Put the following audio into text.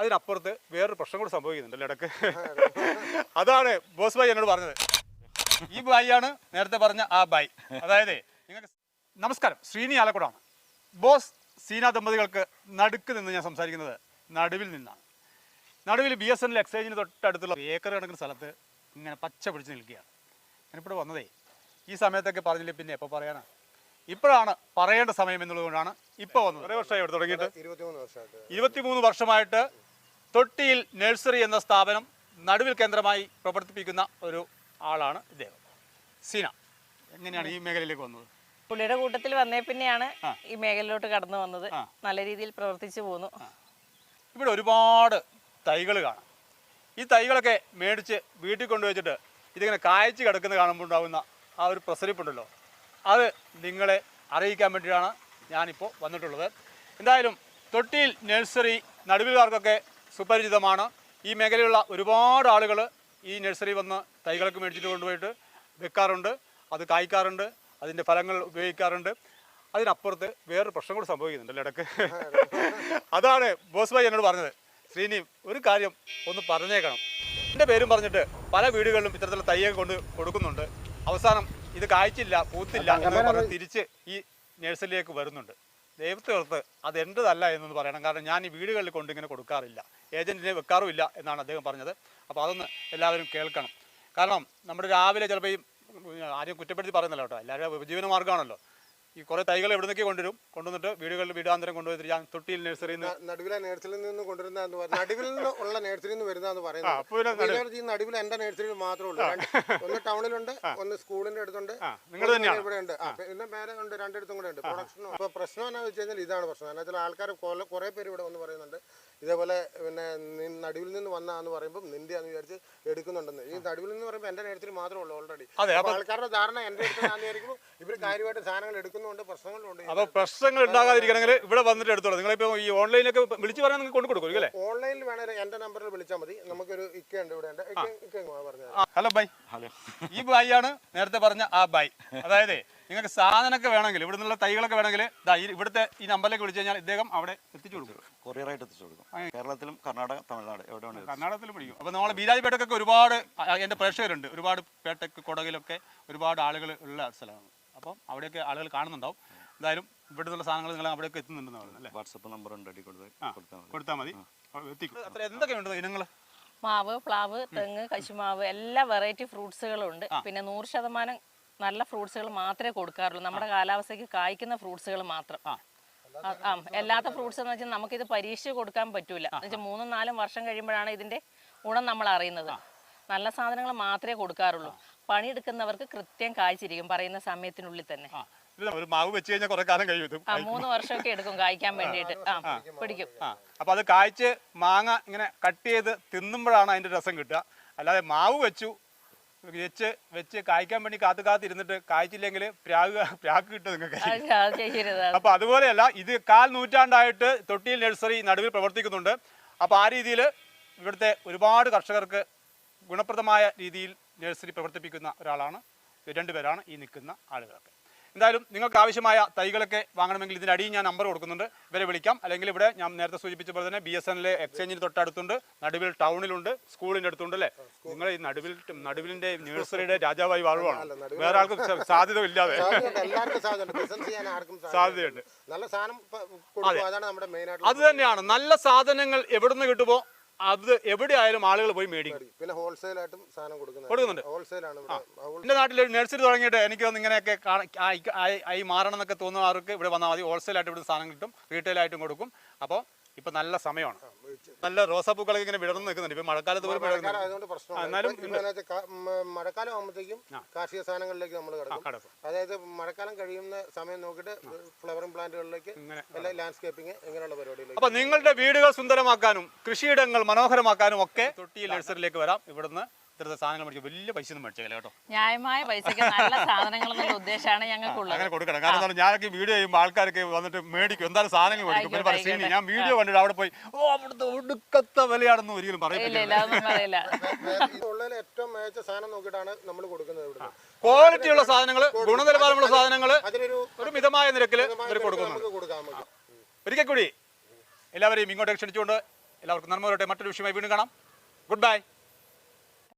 അതിനപ്പുറത്ത് വേറൊരു പ്രശ്നം കൂടെ സംഭവിക്കുന്നുണ്ടല്ലോ ഇടയ്ക്ക്? അതാണ് ബോസ് ബായി എന്നോട് പറഞ്ഞത്. ഈ ബായിയാണ് നേരത്തെ പറഞ്ഞ ആ ബായ് അതായത് നിങ്ങൾക്ക് നമസ്കാരം ശ്രീനി ആലക്കുടാണ്. ബോസ് സീന ദമ്പതികൾക്ക് നടുക്ക് നിന്ന് ഞാൻ സംസാരിക്കുന്നത് നടുവിൽ നിന്നാണ്. Naduvil B S N L എക്സൈസിന് തൊട്ടടുത്തുള്ള ഏക്കർ കണക്കിന് സ്ഥലത്ത് ഇങ്ങനെ പച്ച പിടിച്ച് നിൽക്കുകയാണ്. ഞാനിപ്പോൾ വന്നതേ ഈ സമയത്തൊക്കെ പറഞ്ഞില്ലേ പിന്നെ എപ്പോൾ പറയാനാ? ഇപ്പോഴാണ് പറയേണ്ട സമയം എന്നുള്ളതുകൊണ്ടാണ് ഇപ്പോൾ വന്നത്. കുറേ വർഷമായി ഇവിടെ തുടങ്ങിയിട്ട്. ഇരുപത്തിമൂന്ന് വർഷമായിട്ട് തൊട്ടിയിൽ നഴ്സറി എന്ന സ്ഥാപനം നടുവിൽ കേന്ദ്രമായി പ്രവർത്തിപ്പിക്കുന്ന ഒരു ആളാണ് ഇദ്ദേഹം. സീന എങ്ങനെയാണ് ഈ മേഖലയിലേക്ക് വന്നത്? പുള്ളിയുടെ കൂട്ടത്തിൽ വന്നേ പിന്നെയാണ് ഈ മേഖലയിലോട്ട് കടന്നു വന്നത്. നല്ല രീതിയിൽ പ്രവർത്തിച്ചു പോന്നു. ഇവിടെ ഒരുപാട് തൈകൾ കാണാം. ഈ തൈകളൊക്കെ മേടിച്ച് വീട്ടിൽ കൊണ്ടുവച്ചിട്ട് ഇതിങ്ങനെ കായച്ച് കിടക്കുന്ന കാണുമ്പോൾ ഉണ്ടാകുന്ന ആ ഒരു പ്രസരിപ്പുണ്ടല്ലോ. അത് നിങ്ങളെ അറിയിക്കാൻ വേണ്ടിയിട്ടാണ് ഞാനിപ്പോൾ വന്നിട്ടുള്ളത്. എന്തായാലും തൊട്ടിയിൽ നഴ്സറി നടുവിൽക്കാർക്കൊക്കെ സുപരിചിതമാണ്. ഈ മേഖലയിലുള്ള ഒരുപാട് ആളുകൾ ഈ നഴ്സറി വന്ന് തൈകളൊക്കെ മേടിച്ചിട്ട് കൊണ്ടുപോയിട്ട് വെക്കാറുണ്ട്. അത് കായ്ക്കാറുണ്ട്. അതിന്റെ ഫലങ്ങൾ ഉപയോഗിക്കാറുണ്ട്. അതിനപ്പുറത്ത് വേറൊരു പ്രശ്നം കൂടി സംഭവിക്കുന്നുണ്ടല്ലോ ഇടയ്ക്ക്? അതാണ് ബോസ് ഭായി എന്നോട് പറഞ്ഞത്. ശ്രീനി ഒരു കാര്യം ഒന്ന് പറഞ്ഞേക്കണം. എന്റെ പേരും പറഞ്ഞിട്ട് പല വീടുകളിലും ഇത്തരത്തിലുള്ള തയ്യൊക്കെ കൊണ്ട് കൊടുക്കുന്നുണ്ട്. അവസാനം ഇത് കായ്ച്ചില്ല പൂത്തില്ല എന്നൊക്കെ പറഞ്ഞ് തിരിച്ച് ഈ നഴ്സറിയിലേക്ക് വരുന്നുണ്ട്. ദൈവത്തെ ഓർത്ത് അത് എന്റെതല്ല എന്നൊന്ന് പറയണം. കാരണം ഞാൻ ഈ വീടുകളിൽ കൊണ്ട് ഇങ്ങനെ കൊടുക്കാറില്ല. ഏജന്റിനെ വെക്കാറുമില്ല എന്നാണ് അദ്ദേഹം പറഞ്ഞത്. അപ്പോൾ അതൊന്ന് എല്ലാവരും കേൾക്കണം. കാരണം നമ്മുടെ രാവിലെ ചിലപ്പോൾ ഈ ആരെയും കുറ്റപ്പെടുത്തി പറയുന്നില്ല കേട്ടോ. എല്ലാവരും ഉപജീവന മാർഗമാണല്ലോ ഈ കുറെ തൈകൾ എവിടെ നിന്നൊക്കെ കൊണ്ടുവരും? കൊണ്ടുവന്നിട്ട് വീടുകളിൽ വീടാന്തരം കൊണ്ടുപോയി ഞാൻ തൊട്ടിയിൽ നഴ്സറിയിൽ നടുവിലെ നേഴ്സറിയിൽ നിന്ന് കൊണ്ടുവരുന്ന എന്ന് പറഞ്ഞ നടുവിൽ നിന്ന് ഉള്ള നഴ്സറിയിൽ നിന്ന് വരുന്നതെന്ന് പറയുന്നത്. ഈ നടുവിൽ. എന്റെ നേഴ്സറിയിൽ മാത്രമേ ഉള്ളൂ. ഒന്ന് ടൗണിലുണ്ട് ഒന്ന് സ്കൂളിന്റെ അടുത്തുണ്ട് ആ, നിങ്ങൾ തന്നെയാണ്. ഇവിടെ ഉണ്ട് പിന്നെ മേലെ ഉണ്ട് രണ്ടിടത്തും കൂടെ ഉണ്ട്. പ്രൊഡക്ഷനും അപ്പൊ പ്രശ്നം എന്താണെന്ന് വെച്ച് കഴിഞ്ഞാൽ ഇതാണ് പ്രശ്നം. ആൾക്കാർ കുറെ പേര് ഇവിടെ വന്ന് പറയുന്നുണ്ട്. ഇതേപോലെ പിന്നെ നടുവിൽ നിന്ന് വന്നാന്ന് പറയുമ്പോൾ നിന്റെ ആന്ന് വിചാരിച്ച് എടുക്കുന്നുണ്ടെന്ന്. ഈ നടുവിൽ നിന്ന് പറയുമ്പോൾ എന്റെ നേരത്തിൽ മാത്രമേ ഉള്ളൂ ഓൾറെഡി ആൾക്കാരുടെ ധാരണ എന്റെ അടുത്ത് ഇവർ കാര്യമായിട്ട് സാധനങ്ങൾ എടുക്കുന്നുണ്ട് പ്രശ്നങ്ങളുണ്ട് അപ്പോൾ പ്രശ്നങ്ങൾ ഉണ്ടാകാതിരിക്കണമെങ്കിൽ ഇവിടെ വന്നിട്ട് എടുത്തോളൂ. നിങ്ങളിപ്പോ ഈ ഓൺലൈനൊക്കെ വിളിച്ചു പറയാൻ നിങ്ങൾക്ക് കൊണ്ടു കൊടുക്കും അല്ലേ? ഓൺലൈനിൽ വേണമെങ്കിൽ എന്റെ നമ്പറിൽ വിളിച്ചാൽ മതി. നമുക്കൊരു ഇക്ക ഉണ്ട് ഇവിടെ. Hello bye hello. ഈ ബൈ ആണ് നേരത്തെ പറഞ്ഞ ആ ബൈ അതായത് നിങ്ങൾക്ക് സാധനമൊക്കെ വേണമെങ്കിൽ ഇവിടെ നിന്നുള്ള തൈകളൊക്കെ വേണമെങ്കിൽ ദാ ഇവിടുത്തെ ഈ നമ്പറിലേക്ക് വിളിച്ചു കഴിഞ്ഞാൽ ഇദ്ദേഹം അവിടെ എത്തിച്ചു കൊടുക്കും. കൊറിയറായിട്ട് എത്തിച്ചു കൊടുക്കും. കേരളത്തിലും കർണാടക തമിഴ്നാട് എവിടെയാണ് കർണാടകത്തിൽ പിടിക്കും. അപ്പോൾ നമ്മൾ ബീരാജ്പേട്ടക്കൊക്കെ ഒരുപാട് എന്റെ എന്റെ പ്രേക്ഷകരുണ്ട്. ഒരുപാട് പേട്ടക്ക് കൊടകിലൊക്കെ ഒരുപാട് ആളുകൾ ഉള്ള സ്ഥലമാണ്. അപ്പം അവിടെയൊക്കെ ആളുകൾ കാണുന്നുണ്ടാവും. എന്തായാലും ഇവിടെ നിന്നുള്ള സാധനങ്ങൾ നിങ്ങൾ അവിടെയൊക്കെ എത്തുന്നുണ്ടെന്ന് പറയുന്നത് അല്ലേ? വാട്സപ്പ് നമ്പർ ഉണ്ട് അടി കൊടുത്ത് കൊടുത്താൽ മതി. എത്തിക്കും. അത്ര എന്തൊക്കെയുണ്ട് ഇനങ്ങൾ മാവ് പ്ലാവ് തെങ്ങ് കശുമാവ് എല്ലാ വെറൈറ്റി ഫ്രൂട്ട്സുകളും ഉണ്ട് പിന്നെ നൂറ് ശതമാനം നല്ല ഫ്രൂട്ട്സുകൾ മാത്രമേ കൊടുക്കാറുള്ളൂ. നമ്മുടെ കാലാവസ്ഥയ്ക്ക് കായ്ക്കുന്ന ഫ്രൂട്ട്സുകൾ മാത്രം. ആ. എല്ലാത്ത ഫ്രൂട്ട്സ് എന്ന് വെച്ചാൽ നമുക്കിത് പരീക്ഷിച്ച് കൊടുക്കാൻ പറ്റൂല. എന്ന് വെച്ചാൽ മൂന്നും നാലും വർഷം കഴിയുമ്പോഴാണ് ഇതിന്റെ ഗുണം നമ്മൾ അറിയുന്നത്. നല്ല സാധനങ്ങൾ മാത്രമേ കൊടുക്കാറുള്ളൂ. പണിയെടുക്കുന്നവർക്ക് കൃത്യം കായ്ച്ചിരിക്കും പറയുന്ന സമയത്തിനുള്ളിൽ തന്നെ. ഒരു മാവ് വെച്ച് കഴിഞ്ഞാൽ കുറേ കാലം കഴിയും ആ മൂന്ന് വർഷമൊക്കെ എടുക്കും കായ്ക്കാൻ വേണ്ടിയിട്ട്. ആ പിടിക്കും. അപ്പൊ അത് കായ്ച്ച് മാങ്ങ ഇങ്ങനെ കട്ട് ചെയ്ത് തിന്നുമ്പോഴാണ് അതിന്റെ രസം കിട്ടുക. അല്ലാതെ മാവ് വെച്ചു വെച്ച് വെച്ച് കായ്ക്കാൻ വേണ്ടി കാത്തു കാത്തിരുന്നിട്ട് കായ്ച്ചില്ലെങ്കിൽ പ്രാഗ് പ്രാഗ് കിട്ടും നിങ്ങൾക്ക്. അപ്പൊ അതുപോലെയല്ല ഇത് കാൽ നൂറ്റാണ്ടായിട്ട് തൊട്ടിയിൽ നഴ്സറി നടുവിൽ പ്രവർത്തിക്കുന്നുണ്ട്. അപ്പൊ ആ രീതിയിൽ ഇവിടുത്തെ ഒരുപാട് കർഷകർക്ക് ഗുണപ്രദമായ രീതിയിൽ നഴ്സറി പ്രവർത്തിപ്പിക്കുന്ന ഒരാളാണ്. രണ്ടുപേരാണ് ഈ നിൽക്കുന്ന ആളുകളൊക്കെ. എന്തായാലും നിങ്ങൾക്ക് ആവശ്യമായ തൈകളൊക്കെ വാങ്ങണമെങ്കിൽ ഇതിന്റെ അടിയിൽ ഞാൻ നമ്പർ കൊടുക്കുന്നുണ്ട്. ഇവരെ വിളിക്കാം. അല്ലെങ്കിൽ ഇവിടെ ഞാൻ നേരത്തെ സൂചിപ്പിച്ച പോലെ തന്നെ ബി എസ് എൻ എക്സ്ചേഞ്ചിന് തൊട്ടടുത്തുണ്ട്. നടുവിൽ ടൗണിലുണ്ട്. സ്കൂളിന്റെ അടുത്തുണ്ട് അല്ലേ? നിങ്ങൾ ഈ നടുവിൽ നടുവിലിന്റെ നഴ്സറിയുടെ രാജാവായി വാഴുവാണ്? വേറെ ആൾക്കും സാധ്യത ഇല്ലാതെ. സാധ്യതയുണ്ട്. അത് തന്നെയാണ്. നല്ല സാധനങ്ങൾ എവിടുന്ന് കിട്ടുമോ അത് എവിടെ ആയാലും ആളുകൾ പോയി മേടിക്കും. പിന്നെ ഹോൾസെയിലായിട്ടും സാധനം കൊടുക്കുന്നുണ്ട്. ഹോൾസെയിൽ ആണ് ഇവിടെ. ഹോൾ- നാട്ടിൽ ഒരു നഴ്സറി തുടങ്ങിയിട്ട് എനിക്ക് ഒന്ന് ഇങ്ങനെയൊക്കെ ആയി മാറണം എന്നൊക്കെ തോന്നുന്നവർക്ക് ഇവിടെ വന്നാൽ മതി. ഹോൾസെയിലായിട്ട് ഇവിടെ സാധനം കിട്ടും. റീറ്റെയിലായിട്ടും കൊടുക്കും. അപ്പോൾ ഇപ്പം നല്ല സമയമാണ്. നല്ല റോസാപ്പൂക്കളൊക്കെ ഇങ്ങനെ വിടർന്ന് നിൽക്കുന്നുണ്ട്. ഇപ്പൊ മഴക്കാലത്ത് പോലും എന്നാലും മഴക്കാലം ആകുമ്പോഴത്തേക്കും കാർഷിക സാധനങ്ങളിലേക്ക് നമ്മൾ കിടക്കും. അതായത് മഴക്കാലം കഴിയുന്ന സമയം നോക്കിയിട്ട് ഫ്ലവറിംഗ് പ്ലാന്റുകളിലേക്ക് ലാൻഡ്സ്കേപ്പിംഗ് ഇങ്ങനെയുള്ള പരിപാടികളിലേക്ക് അപ്പൊ നിങ്ങളുടെ വീടുകൾ സുന്ദരമാക്കാനും കൃഷിയിടങ്ങൾ മനോഹരമാക്കാനും ഒക്കെ തൊട്ടിയിൽ നഴ്സറിയിലേക്ക് വരാം. ഇവിടുന്ന് ഇത്തരത്തെ സാധനങ്ങൾ മേടിക്കും വലിയ പൈസ ഒന്നും മേടിച്ചേക്കല കേട്ടോ. ന്യായമായ പൈസയ്ക്ക് നല്ല സാധനങ്ങൾ എന്നുള്ള ഉദ്ദേശമാണ് ഞങ്ങൾക്കുള്ളത് അങ്ങനെ കൊടുക്കണം. കാരണം എന്താണ് ഞാനൊക്കെ വീഡിയോ ചെയ്യുമ്പോൾ ആൾക്കാർക്ക് വന്നിട്ട് മേടിക്കും. എന്തായാലും സാധനങ്ങൾ മേടിക്കും. പിന്നെ പറയും "ശ്രീനി, ഞാൻ വീഡിയോ കണ്ടിട്ട് അവിടെ പോയി. ഓ അവിടുത്തെ ഒടുക്കത്തെ വിലയാണെന്ന് ഒരിക്കലും ഇല്ല ഇല്ല അതൊന്നും പറയില്ല. ഉള്ളതിൽ ഏറ്റവും മികച്ച സാധനം നോക്കിയിട്ടാണ് നമ്മൾ കൊടുക്കുന്നത് ഇവിടുന്ന്. ക്വാളിറ്റി ഉള്ള സാധനങ്ങൾ ഗുണനിലവാരമുള്ള സാധനങ്ങൾ അതിനൊരു ഒരു മിതമായ നിരക്കിൽ ഇവർ നമുക്ക് കൊടുക്കുന്നുണ്ട് കൊടുക്കാം നമുക്ക് ഒരിക്കൽ കൂടി എല്ലാവരെയും ഇങ്ങോട്ടേക്ക് ക്ഷണിച്ചുകൊണ്ട് എല്ലാവർക്കും നന്മ വരട്ടെ. മറ്റൊരു വിഷയമായി വീണ്ടും കാണാം. Good bye